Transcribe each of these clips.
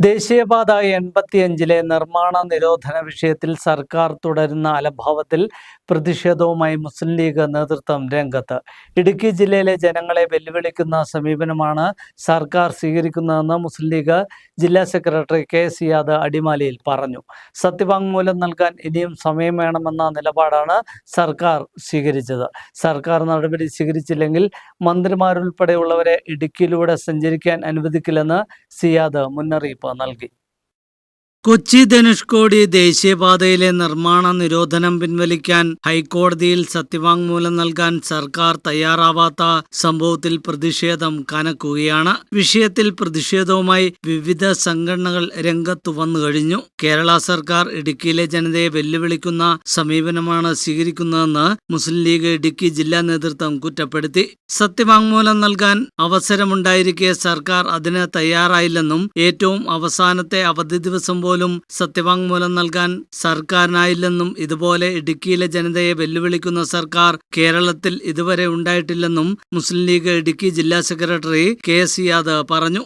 ദേശീയപാത എൺപത്തിയഞ്ചിലെ നിർമ്മാണ നിരോധന വിഷയത്തിൽ സർക്കാർ തുടരുന്ന അലംഭാവത്തിൽ പ്രതിഷേധവുമായി മുസ്ലിം ലീഗ് നേതൃത്വം രംഗത്ത്. ഇടുക്കി ജില്ലയിലെ ജനങ്ങളെ വെല്ലുവിളിക്കുന്ന സമീപനമാണ് സർക്കാർ സ്വീകരിക്കുന്നതെന്ന് മുസ്ലിം ലീഗ് ജില്ലാ സെക്രട്ടറി കെ സിയാദ് അടിമാലിയിൽ പറഞ്ഞു. സത്യവാങ്മൂലം നൽകാൻ ഇനിയും സമയം വേണമെന്ന നിലപാടാണ് സർക്കാർ സ്വീകരിച്ചത്. സർക്കാർ നടപടി സ്വീകരിച്ചില്ലെങ്കിൽ മന്ത്രിമാരുൾപ്പെടെയുള്ളവരെ ഇടുക്കിയിലൂടെ സഞ്ചരിക്കാൻ അനുവദിക്കില്ലെന്ന് സിയാദ് മുന്നറിയിപ്പ്. നൽകി. കൊച്ചി ധനുഷ്കോടി ദേശീയപാതയിലെ നിർമ്മാണ നിരോധനം പിൻവലിക്കാൻ ഹൈക്കോടതിയിൽ സത്യവാങ്മൂലം നൽകാൻ സർക്കാർ തയ്യാറാവാത്ത സംഭവത്തിൽ പ്രതിഷേധം കനക്കുകയാണ്. വിഷയത്തിൽ പ്രതിഷേധവുമായി വിവിധ സംഘടനകൾ രംഗത്തു വന്നു കഴിഞ്ഞു. കേരള സർക്കാർ ഇടുക്കിയിലെ ജനതയെ വെല്ലുവിളിക്കുന്ന സമീപനമാണ് സ്വീകരിക്കുന്നതെന്ന് മുസ്ലിം ലീഗ് ഇടുക്കി ജില്ലാ നേതൃത്വം കുറ്റപ്പെടുത്തി. സത്യവാങ്മൂലം നൽകാൻ അവസരമുണ്ടായിരിക്കെ സർക്കാർ അതിന് തയ്യാറായില്ലെന്നും ഏറ്റവും അവസാനത്തെ അവധി ദിവസം പോലും സത്യവാങ്മൂലം നൽകാൻ സർക്കാരിനായില്ലെന്നും ഇതുപോലെ ഇടുക്കിയിലെ ജനതയെ വെല്ലുവിളിക്കുന്ന സർക്കാർ കേരളത്തിൽ ഇതുവരെ ഉണ്ടായിട്ടില്ലെന്നും മുസ്ലിം ലീഗ് ഇടുക്കി ജില്ലാ സെക്രട്ടറി കെ സി യാദവ് പറഞ്ഞു.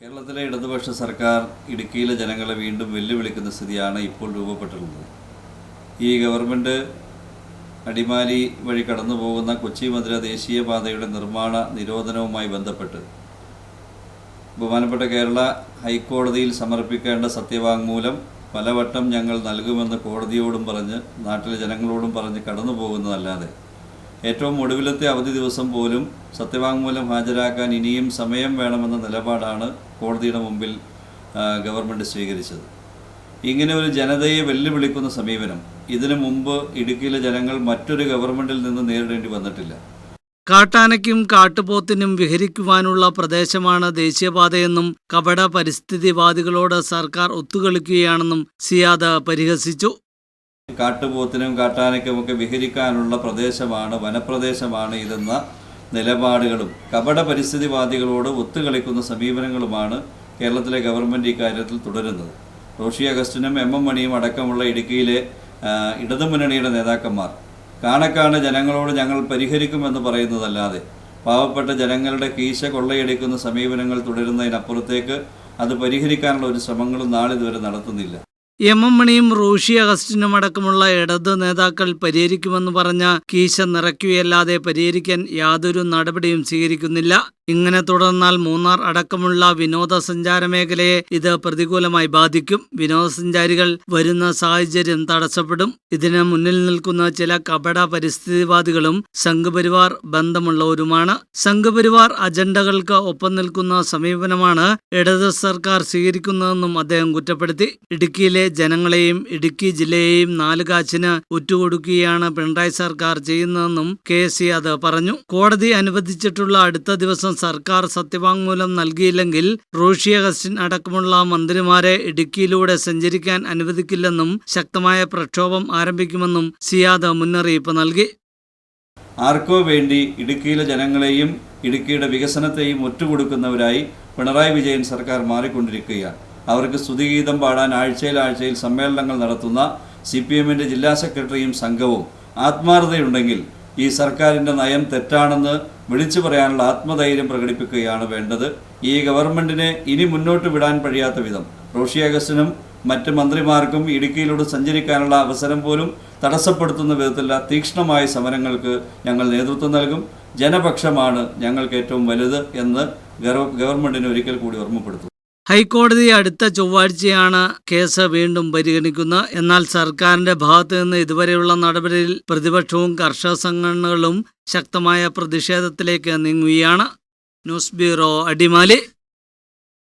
കേരളത്തിലെ ഇടതുപക്ഷ സർക്കാർ ഇടുക്കിയിലെ ജനങ്ങളെ വീണ്ടും വെല്ലുവിളിക്കുന്ന സ്ഥിതിയാണ് ഇപ്പോൾ രൂപപ്പെട്ടിട്ടുള്ളത്. ഈ ഗവൺമെന്റ് അടിമാലി വഴി കടന്നു പോകുന്ന കൊച്ചി മധുര ദേശീയപാതയുടെ നിർമ്മാണ നിരോധനവുമായി ബന്ധപ്പെട്ട് ബഹുമാനപ്പെട്ട കേരള ഹൈക്കോടതിയിൽ സമർപ്പിക്കേണ്ട സത്യവാങ്മൂലം പലവട്ടം ഞങ്ങൾ നൽകുമെന്ന് കോടതിയോടും പറഞ്ഞ് നാട്ടിലെ ജനങ്ങളോടും പറഞ്ഞ് കടന്നു പോകുന്നതല്ലാതെ. ഏറ്റവും ഒടുവിലത്തെ അവധി ദിവസം പോലും സത്യവാങ്മൂലം ഹാജരാക്കാൻ ഇനിയും സമയം വേണമെന്ന നിലപാടാണ് കോടതിയുടെ മുമ്പിൽ ഗവൺമെന്റ് സ്വീകരിച്ചത്. ഇങ്ങനെ ഒരു ജനതയെ വെല്ലുവിളിക്കുന്ന സമീപനം ഇതിനു മുമ്പ് ഇടുക്കിയിലെ ജനങ്ങൾ മറ്റൊരു ഗവൺമെന്റിൽ നിന്ന് നേരിടേണ്ടി വന്നിട്ടില്ല. കാട്ടാനയ്ക്കും കാട്ടുപോത്തിനും വിഹരിക്കുവാനുള്ള പ്രദേശമാണ് ദേശീയപാതയെന്നും കപട പരിസ്ഥിതിവാദികളോട് സർക്കാർ ഒത്തുകളിക്കുകയാണെന്നും സിയാദ് പരിഹസിച്ചു. കാട്ടുപോത്തിനും കാട്ടാനയ്ക്കും ഒക്കെ വിഹരിക്കാനുള്ള പ്രദേശമാണ് വനപ്രദേശമാണ് ഇതെന്ന നിലപാടുകളും കപട പരിസ്ഥിതിവാദികളോട് ഒത്തുകളിക്കുന്ന സമീപനങ്ങളുമാണ് കേരളത്തിലെ ഗവൺമെന്റ് ഇക്കാര്യത്തിൽ തുടരുന്നത്. റോഷി അഗസ്റ്റിനും എം എം മണിയും അടക്കമുള്ള ഇടുക്കിയിലെ ഇടതുമുന്നണിയുടെ നേതാക്കന്മാർ കാണക്കാണ് ജനങ്ങളോട് ഞങ്ങൾ പരിഹരിക്കുമെന്ന് പറയുന്നതല്ലാതെ പാവപ്പെട്ട ജനങ്ങളുടെ കീശ കൊള്ളയടിക്കുന്ന സമീപനങ്ങൾ തുടരുന്നതിനപ്പുറത്തേക്ക് അത് പരിഹരിക്കാനുള്ള ഒരു ശ്രമങ്ങളും നാളിതുവരെ നടത്തുന്നില്ല. എം എം മണിയും റോഷി അഗസ്റ്റിനും അടക്കമുള്ള ഇടത് നേതാക്കൾ പരിഹരിക്കുമെന്ന് പറഞ്ഞ കീശ നിറയ്ക്കുകയല്ലാതെ പരിഹരിക്കാൻ യാതൊരു നടപടിയും സ്വീകരിക്കുന്നില്ല. ഇങ്ങനെ തുടർന്നാൽ മൂന്നാർ അടക്കമുള്ള വിനോദസഞ്ചാര മേഖലയെ ഇത് പ്രതികൂലമായി ബാധിക്കും. വിനോദസഞ്ചാരികൾ വരുന്ന സാഹചര്യം തടസ്സപ്പെടും. ഇതിന് മുന്നിൽ നിൽക്കുന്ന ചില കപട പരിസ്ഥിതിവാദികളും സംഘപരിവാർ ബന്ധമുള്ളവരുമാണ്. സംഘപരിവാർ അജണ്ടകൾക്ക് ഒപ്പം നിൽക്കുന്ന സമീപനമാണ് ഇടത് സർക്കാർ സ്വീകരിക്കുന്നതെന്നും അദ്ദേഹം കുറ്റപ്പെടുത്തി. ഇടുക്കിയിലെ ജനങ്ങളെയും ഇടുക്കി ജില്ലയെയും നാലുകാച്ചിന് ഉറ്റുകൊടുക്കുകയാണ് പിണറായി സർക്കാർ ചെയ്യുന്നതെന്നും കെ സി അത് പറഞ്ഞു. കോടതി അനുവദിച്ചിട്ടുള്ള അടുത്ത ദിവസം സർക്കാർ സത്യവാങ്മൂലം നൽകിയില്ലെങ്കിൽ റോഷി അഗസ്റ്റിൻ അടക്കമുള്ള മന്ത്രിമാരെ ഇടുക്കിയിലൂടെ സഞ്ചരിക്കാൻ അനുവദിക്കില്ലെന്നും ശക്തമായ പ്രക്ഷോഭം ആരംഭിക്കുമെന്നും സിയാദ് മുന്നറിയിപ്പ് നൽകി. ആർക്കോ വേണ്ടി ഇടുക്കിയിലെ ജനങ്ങളെയും ഇടുക്കിയുടെ വികസനത്തെയും ഒറ്റുകൊടുക്കുന്നവരായി പിണറായി വിജയൻ സർക്കാർ മാറിക്കൊണ്ടിരിക്കുകയാണ്. അവർക്ക് സ്തുതിഗീതം പാടാൻ ആഴ്ചയിൽ ആഴ്ചയിൽ സമ്മേളനങ്ങൾ നടത്തുന്ന സി പി എമ്മിന്റെ ജില്ലാ സെക്രട്ടറിയും സംഘവും ആത്മാർത്ഥതയുണ്ടെങ്കിൽ ഈ സർക്കാരിന്റെ നയം തെറ്റാണെന്ന് വിളിച്ചു പറയാനുള്ള ആത്മധൈര്യം പ്രകടിപ്പിക്കുകയാണ് വേണ്ടത്. ഈ ഗവൺമെന്റിനെ ഇനി മുന്നോട്ട് വിടാൻ കഴിയാത്ത വിധം. റോഷി അഗസ്റ്റിനും മറ്റ് മന്ത്രിമാർക്കും ഇടുക്കിയിലൂടെ സഞ്ചരിക്കാനുള്ള അവസരം പോലും തടസ്സപ്പെടുത്തുന്ന വിധത്തിലുള്ള തീക്ഷ്ണമായ സമരങ്ങൾക്ക് ഞങ്ങൾ നേതൃത്വം നൽകും. ജനപക്ഷമാണ് ഞങ്ങൾക്ക് ഏറ്റവും വലുത് എന്ന് ഗവൺമെന്റിനെ ഒരിക്കൽ കൂടി ഓർമ്മപ്പെടുത്തും ഹൈക്കോടതി അടുത്ത ചൊവ്വാഴ്ചയാണ് കേസ് വീണ്ടും പരിഗണിക്കുന്നത്. എന്നാൽ സർക്കാരിന്റെ ഭാഗത്ത് നിന്ന് ഇതുവരെയുള്ള നടപടിയിൽ പ്രതിപക്ഷവും കർഷക സംഘടനകളും ശക്തമായ പ്രതിഷേധത്തിലേക്ക് നീങ്ങുകയാണ്. News bureau Adimali.